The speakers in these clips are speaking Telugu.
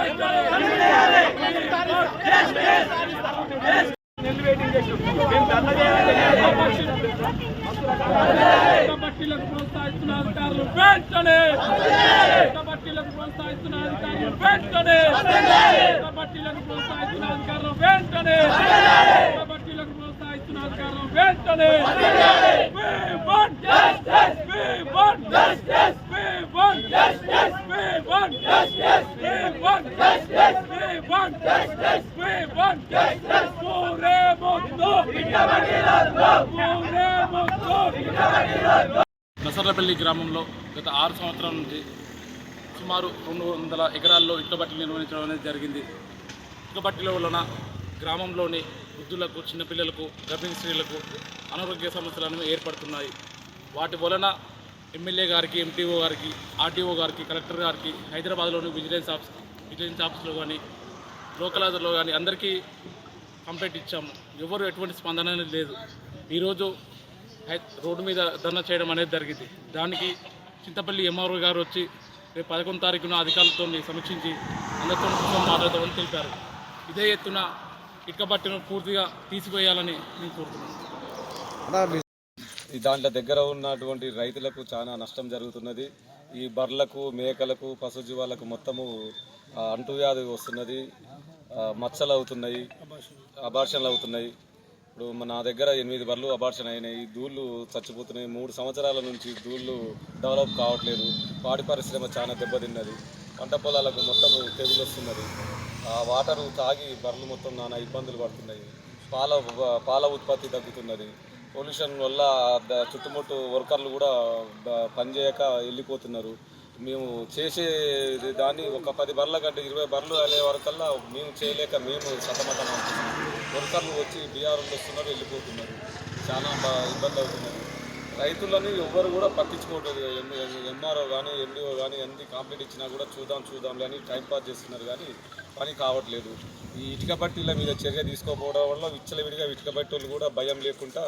Justice! కబడ్డీలకు ప్రోత్సహిస్తున్న అధికారులు వెంటనే కబడ్డీలకు ప్రోత్సహిస్తున్న అధికారులు వెంటనే కబడ్డీలకు ప్రోత్సహిస్తున్న అధికారులు వెంటనే కబడ్డీలకు ప్రోత్సహిస్తున్న అధికారులు వెంటనే We want justice! We want justice! We want justice! We want justice! We want justice! We want justice! We want justice! పూరే మొత్తం పూరే మొత్తం నసర్లపల్లి గ్రామంలో గత ఆరు సంవత్సరాల నుంచి సుమారు రెండు వందల ఎకరాల్లో ఇటుకబట్టి నిర్వహించడం అనేది జరిగింది. ఇటుకబట్టీల వలన గ్రామంలోని వృద్ధులకు చిన్నపిల్లలకు గర్భిణీ స్త్రీలకు అనారోగ్య సమస్యలను ఏర్పడుతున్నాయి. వాటి వలన ఎమ్మెల్యే గారికి ఎంటీఓ గారికి ఆర్టీఓ గారికి కలెక్టర్ గారికి హైదరాబాద్లోని విజిలెన్స్ ఆఫీస్ విజిలెన్స్ ఆఫీస్లో కానీ లోకలైజర్లో కానీ అందరికీ కంప్లైంట్ ఇచ్చాము. ఎవరు ఎటువంటి స్పందన లేదు. ఈరోజు రోడ్డు మీద ధర్నా చేయడం అనేది జరిగింది. దానికి చింతపల్లి ఎంఆర్ఓ గారు వచ్చి రేపు పదకొండు తారీఖున అధికారులతో సమీక్షించి అందరితో కూర్చొని మాట్లాడదామని తెలిపారు. ఇదే ఎత్తున ఇటుకబట్టిన పూర్తిగా తీసివేయాలని నేను కోరుతున్నాను దాంట్లో దగ్గర ఉన్నటువంటి రైతులకు చాలా నష్టం జరుగుతున్నది. ఈ బర్లకు మేకలకు పశుజీవాలకు మొత్తము అంటువ్యాధి వస్తున్నది. మచ్చలు అవుతున్నాయి. అబార్షన్లు అవుతున్నాయి. ఇప్పుడు మన నా దగ్గర ఎనిమిది బర్లు అబార్షన్ అయినాయి. దూళ్ళు చచ్చిపోతున్నాయి. మూడు సంవత్సరాల నుంచి దూళ్ళు డెవలప్ కావట్లేదు. పాడి పరిశ్రమ చాలా దెబ్బతిన్నది. పంట పొలాలకు మొత్తం తెగులు వస్తున్నది ఆ వాటరు తాగి బర్రెలు మొత్తం నానా ఇబ్బందులు పడుతున్నాయి. పాల పాల ఉత్పత్తి తగ్గుతున్నది. పొల్యూషన్ వల్ల చుట్టుముట్టు వర్కర్లు కూడా పనిచేయక వెళ్ళిపోతున్నారు. మేము చేసే దాన్ని ఒక పది బర్ల కంటే ఇరవై బర్లు అనే వరకల్లా మేము చేయలేక మేము సతమతం అవుతున్నాం. వర్కర్లు వచ్చి బీఆర్లు వస్తున్నారు వెళ్ళిపోతున్నారు. చాలా ఇబ్బంది అవుతున్నారు. రైతులని ఎవ్వరు కూడా పట్టించుకోవట్లేదు. ఎంఆర్ఓ కానీ ఎండిఓ కానీ ఎన్ని కంప్లీట్ ఇచ్చినా కూడా చూద్దాం చూద్దాం అని టైం పాస్ చేస్తున్నారు కానీ పని కావట్లేదు. ఈ ఇటుక బట్టీల మీద చర్య తీసుకోకపోవడం వల్ల విచ్చలవిడిగా ఇటుక బట్టీలు కూడా భయం లేకుండా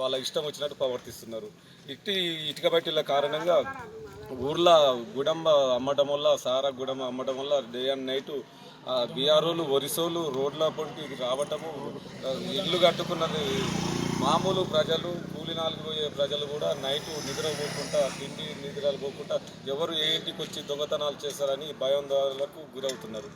వాళ్ళ ఇష్టం వచ్చినట్టు ప్రవర్తిస్తున్నారు. ఇట్టి ఇటుక బట్టీల కారణంగా ఊర్లో గుడంబ అమ్మటం వల్ల సారా గుడంబ అమ్మటం వల్ల డే అండ్ నైట్ బీఆర్ఓలు ఒరిసోలు రోడ్ల పొంటి రావటము ఇల్లు కట్టుకున్నది మామూలు ప్రజలు కూలి నాలుగు పోయే ప్రజలు కూడా నైట్ నిద్రపోకుండా తిండి నిద్రలు పోకుండా ఎవరు ఏ ఇంటికి వచ్చి దొంగతనాలు చేస్తారని భయాందోళనకు గురవుతున్నారు.